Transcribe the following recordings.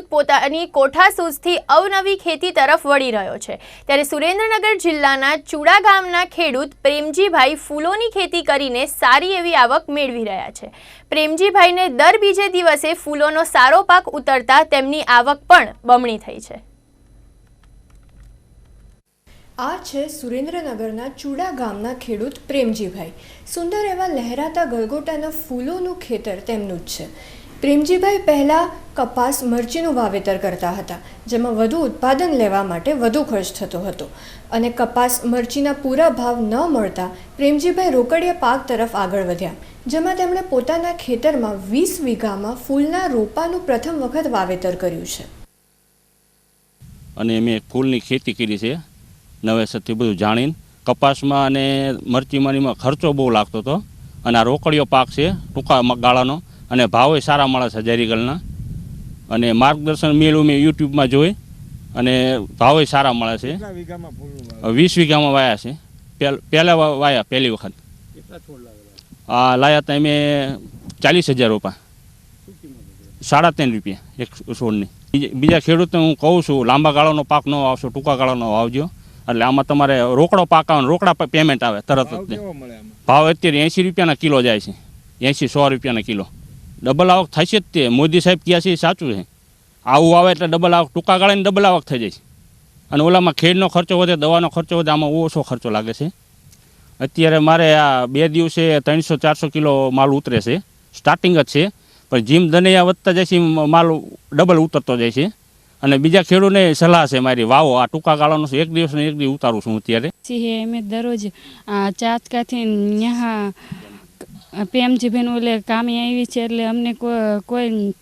પોતાની કોઠાસૂઝથી અવનવી ખેતી તરફ વળી રહ્યો છે. ત્યારે સુરેન્દ્રનગર જિલ્લાના ચુડા ગામના ખેડૂત પ્રેમજીભાઈ ફૂલોની ખેતી કરીને સારી એવી આવક મેળવી રહ્યા છે. પ્રેમજીભાઈને દર બીજે દિવસે ફૂલોનો સારો પાક ઉતરતા તેમની આવક પણ બમણી થઈ છે. આ છે સુરેન્દ્રનગરના ચુડા ગામના ખેડૂત પ્રેમજીભાઈ. સુંદર એવા લહેરાતા ગલગોટાના ફૂલોનું ખેતર તેમનું જ છે. પ્રેમજીભાઈ પહેલાં કપાસ મરચીનું વાવેતર કરતા હતા, જેમાં વધુ ઉત્પાદન લેવા માટે વધુ ખર્ચ થતો હતો. અને કપાસ મરચીના પૂરા ભાવ ન મળતા પ્રેમજીભાઈ રોકડિયા પાક તરફ આગળ વધ્યા, જેમાં તેમણે પોતાના ખેતરમાં વીસ વીઘામાં ફૂલના રોપાનું પ્રથમ વખત વાવેતર કર્યું છે. અને મેં ફૂલની ખેતી કરી છે, નવેસરથી બધું જાણીને. કપાસમાં અને મરચીમાં ને ખર્ચો બહુ લાગતો હતો. અને આ રોકડીયો પાક છે ટૂંકા ગાળાનો અને ભાવે સારા મળે છે હજારીગલના અને માર્ગદર્શન મેળવું મેં યુટ્યુબમાં જોઈ અને ભાવે સારા મળે છે? વીસ વીઘામાં વાયા છે. પહેલ વાયા પહેલી વખત. આ લાયા હતા મેં ચાલીસ હજાર રૂપિયા? સાડા ત્રણ રૂપિયા એક છોડની. બીજા- ખેડૂતને હું કહું છું લાંબા ગાળાનો પાક ન વાવશો ટૂંકા ગાળાનો વાવજો. એટલે આમાં તમારે રોકડો પાક આવે રોકડા પેમેન્ટ આવે તરત જ ભાવ અત્યારે એંસી રૂપિયાના કિલો જાય છે. એંસી સો રૂપિયાના કિલો. ડબલ આવક થશે જ તે. મોદી સાહેબ કહ્યા છે એ સાચું છે. આવું આવે એટલે ડબલ આવક ટૂંકા ગાળાની ડબલ આવક થઈ જાય અને ઓલામાં ખેડનો ખર્ચો વધે, દવાનો ખર્ચો વધે, આમાં ઓછો ખર્ચો લાગે છે. અત્યારે મારે આ બે દિવસે ત્રણસો, ચારસો કિલો માલ ઉતરે છે. સ્ટાર્ટિંગ જ છે. પણ જીમ દનૈયા વધતા જાય છે માલ ડબલ ઉતરતો જાય છે. અને બીજા ખેડૂતને સલાહ છે મારી, વાવો, આ ટૂંકા ગાળાનો એક દિવસ ને એક દિવસ ઉતારું છું અત્યારે. અમે દરરોજ ચાતકાથી ન્યા પ્રેમજીબેન ઓલે કામે આવી છે એટલે અમને કોઈ કોઈ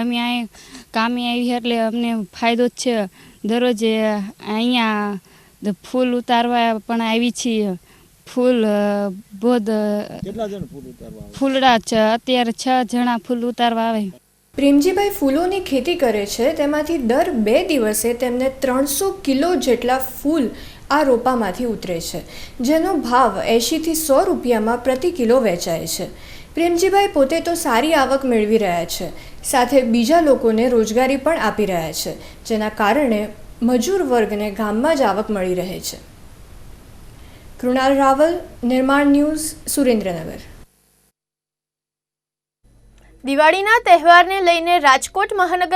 અમે અહીં કામે આવી એટલે અમને ફાયદો જ છે. દરરોજ અહીંયા ફૂલ ઉતારવા પણ આવી છીએ. ફૂલ બોધ કેટલા જણ ફૂલ ઉતારવા આવે? ફૂલડા છે અત્યારે છ જણા ફૂલ ઉતારવા આવે. પ્રેમજીભાઈ ફૂલોની ખેતી કરે છે તેમાંથી દર બે દિવસે તેમને ત્રણસો કિલો જેટલા ફૂલ આ રોપામાંથી ઉતરે છે, જેનો ભાવ એંશીથી સો રૂપિયામાં પ્રતિ કિલો વેચાય છે. પ્રેમજીભાઈ પોતે તો સારી આવક મેળવી રહ્યા છે, સાથે બીજા લોકોને રોજગારી પણ આપી રહ્યા છે, જેના કારણે મજૂર વર્ગને ગામમાં જ આવક મળી રહે છે. કૃણાલ રાવલ, નિર્માણ ન્યૂઝ, સુરેન્દ્રનગર. દિવાળીના તહેવારને લઈને રાજકોટ મહાનગર